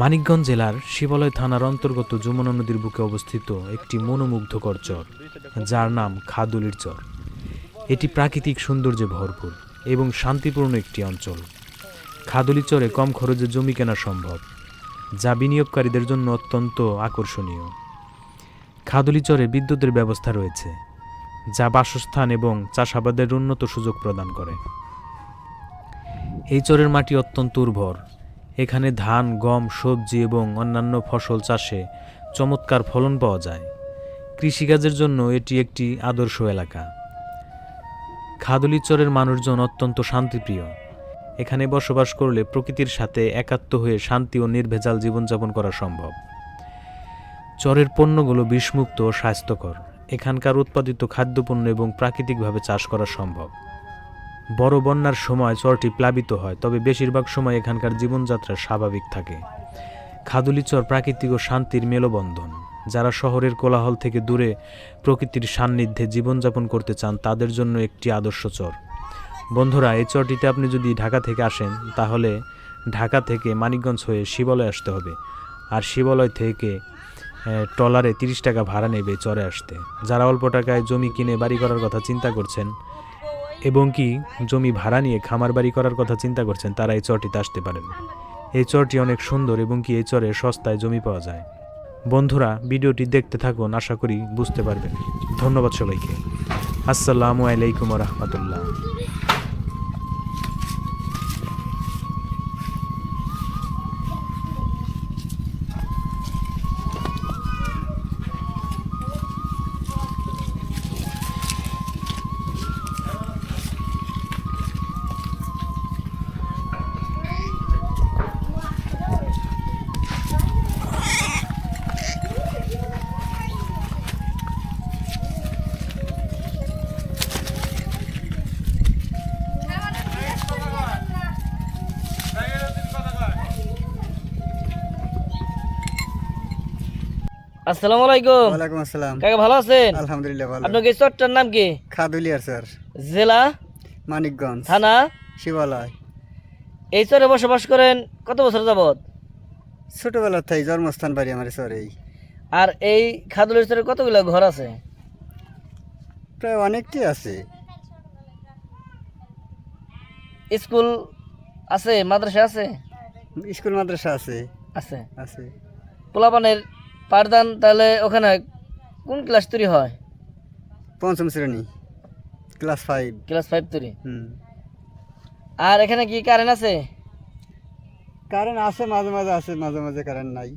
মানিকগঞ্জ জেলার শিবালয় থানার অন্তর্গত যমুনা নদীর বুকে অবস্থিত একটি মনোমুগ্ধকর চর, যার নাম খাদুলির চর। এটি প্রাকৃতিক সৌন্দর্যে ভরপুর এবং শান্তিপূর্ণ একটি অঞ্চল। খাদুলি চরে কম খরচে জমি কেনা সম্ভব, যা বিনিয়োগকারীদের জন্য অত্যন্ত আকর্ষণীয়। খাদুলি চরে বিদ্যুতের ব্যবস্থা রয়েছে, যা বাসস্থান এবং চাষাবাদের উন্নত সুযোগ প্রদান করে। এই চরের মাটি অত্যন্ত উর্বর এখানে ধান, গম, সবজি এবং অন্যান্য ফসল চাষে চমৎকার ফলন পাওয়া যায়। কৃষিকাজের জন্য এটি একটি আদর্শ এলাকা। খাদুলি চরের মানুষজন অত্যন্ত শান্তিপ্রিয়। এখানে বসবাস করলে প্রকৃতির সাথে একাত্ম হয়ে শান্তি ও নির্ভেজাল জীবনযাপন করা সম্ভব। চরের পণ্যগুলো বিষমুক্ত ও স্বাস্থ্যকর। এখানকার উৎপাদিত খাদ্যপণ্য এবং প্রাকৃতিকভাবে চাষ করা সম্ভব। বড় বন্যার সময় চরটি প্লাবিত হয় তবে বেশিরভাগ সময় এখানকার জীবনযাত্রা স্বাভাবিক থাকে। খাদুলি চর প্রাকৃতিক ও শান্তির মেলবন্ধন। যারা শহরের কোলাহল থেকে দূরে প্রকৃতির সান্নিধ্যে জীবনযাপন করতে চান তাদের জন্য একটি আদর্শ চর। বন্ধুরা এই চরটিতে আপনি যদি ঢাকা থেকে আসেন তাহলে ঢাকা থেকে মানিকগঞ্জ হয়ে শিবালয় আসতে হবে। আর শিবালয় থেকে আহ, ট্রলারে তিরিশ টাকা ভাড়া নেবে চরে আসতে। যারা অল্প টাকায় জমি কিনে বাড়ি করার কথা চিন্তা করছেন এবং কি জমি ভাড়া নিয়ে খামার বাড়ি করার কথা চিন্তা করছেন, তারা এই চরটিতে আসতে পারেন। এই চরটি অনেক সুন্দর এবং কি এই চরে সস্তায় জমি পাওয়া যায়। বন্ধুরা, ভিডিওটি দেখতে থাকুন, আশা করি বুঝতে পারবেন। ধন্যবাদ সবাইকে। আসসালামু আলাইকুম রহমতুল্লাহ। আসসালামু আলাইকুম। ওয়ালাইকুম আসসালাম। কাকা ভালো আছেন? আলহামদুলিল্লাহ ভালো। আপনার এই চরটার নাম কি? খাদুলিয়ার স্যার। জেলা? মানিকগঞ্জ। থানা? শিবালয়। এই চরে বসবাস করেন কত বছর যাবত ছোটবেলার থেকে জন্মস্থান বাড়ি আমার এই আর এই খাদুলের চরে কতগুলো ঘর আছে? প্রায় অনেকটি আছে। স্কুল আছে? মাদ্রাসা আছে? স্কুল মাদ্রাসা আছে। আছে। আছে। পোলাপানের পাঠদান তাহলে ওখানে কোন ক্লাস তৈরি হয়? পঞ্চম শ্রেণি ক্লাস ফাইভ ক্লাস ফাইভ তৈরি? হুম। আর এখানে কি কারেন্ট আছে? কারেন্ট আছে মাঝে মাঝে আছে মাঝে মাঝে কারেন্ট নাই।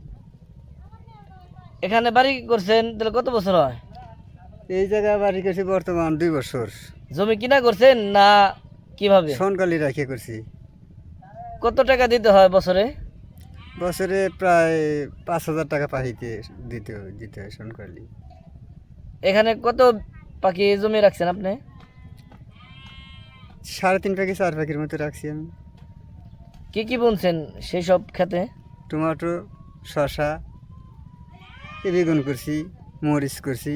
এখানে বাড়ি করছেন তাহলে কত বছর হয়? এই জায়গায় বাড়ি করছি বর্তমান দুই বছর। জমি কিনা করছেন না কীভাবে? সোনকালি রাখিয়ে করছি। কত টাকা দিতে হয় বছরে? বছরে প্রায় পাঁচ হাজার টাকা পাহিতে দিতে দিতে হয় সোনকালি। এখানে কত পাখি জমি রাখছেন আপনি? সাড়ে তিন পাখি চার পাখির মতো রাখছি আমি। কি কি বুনছেন সেই সব খেতে? টমেটো শসা এ বেগুন করছি মরিচ করছি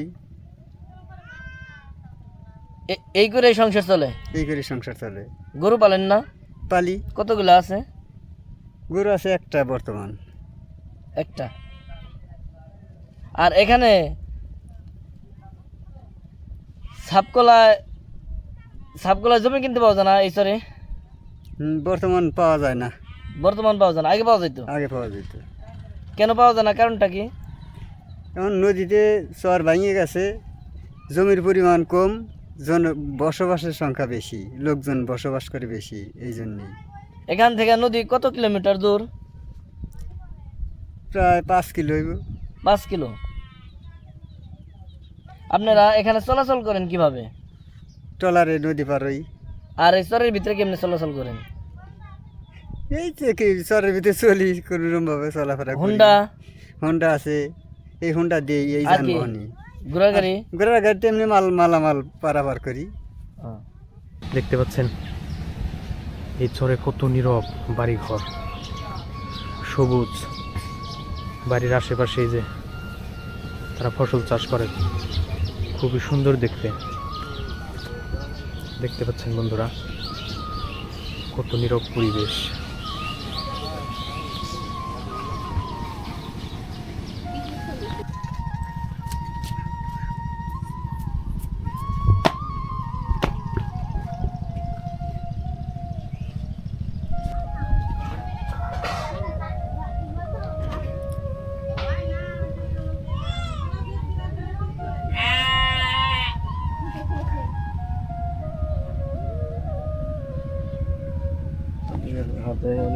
এই করে সংসার চলে? এই করে সংসার চলে। গরু পালেন না? পালি। কতগুলো আছে? গরু আছে একটা বর্তমান। একটা। আর এখানে সাপকলায় সাপকলায় জমি কিনতে পাওয়া যায় না এই সরে বর্তমান পাওয়া যায় না। বর্তমান পাওয়া যায় না আগে পাওয়া যেত আগে পাওয়া যেত কেন পাওয়া যায় না কারণটা কি? এখন নদীতে চর ভাঙিয়ে গেছে জমির পরিমাণ কম জন বসবাসের সংখ্যা বেশি লোকজন বসবাস করে বেশি এই জন্যেই। এখান থেকে নদী কত কিলোমিটার দূর? প্রায় পাঁচ কিলো পাঁচ কিলো। আপনারা এখানে চলাচল করেন কীভাবে? ট্রলারে নদী পার হই। আর এই চরের ভিতরে কেমনি চলাচল করেন? এই যে কি চরের ভিতরে চলি কোনোরকম ভাবে চলাফেরা করি। হুন্ডা? আছে। এই হোন্ডা দিয়ে এই? যানবাহনই ঘোড়া গাড়ি ঘোড়ার গাড়িতে এমনি মাল মালামাল পারাপার করি। দেখতে পাচ্ছেন এই চরে কত নীরব বাড়িঘর। সবুজ বাড়ির আশেপাশে যে তারা ফসল চাষ করে। খুবই সুন্দর দেখতে। দেখতে পাচ্ছেন বন্ধুরা, কত নীরব পরিবেশ।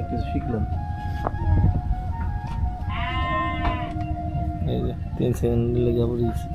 কিছু শিখলাম। এই যে তিন সেকেন্ড লেগে পড়েছি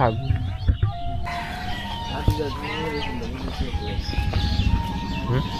他，他为，嗯。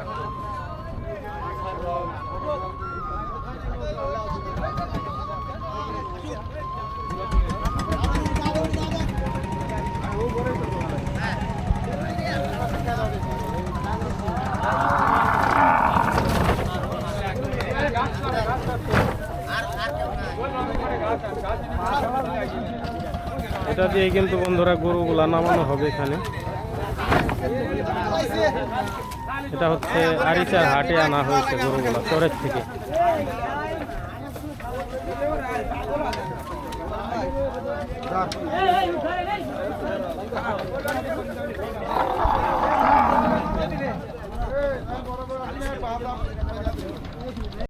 এটা দিয়ে কিন্তু বন্ধুরা গরুগুলা নামানো হবে এখানে। এটা হচ্ছে আরিচার হাটে আনা হয়েছে গরুগুলা, চরের থেকে।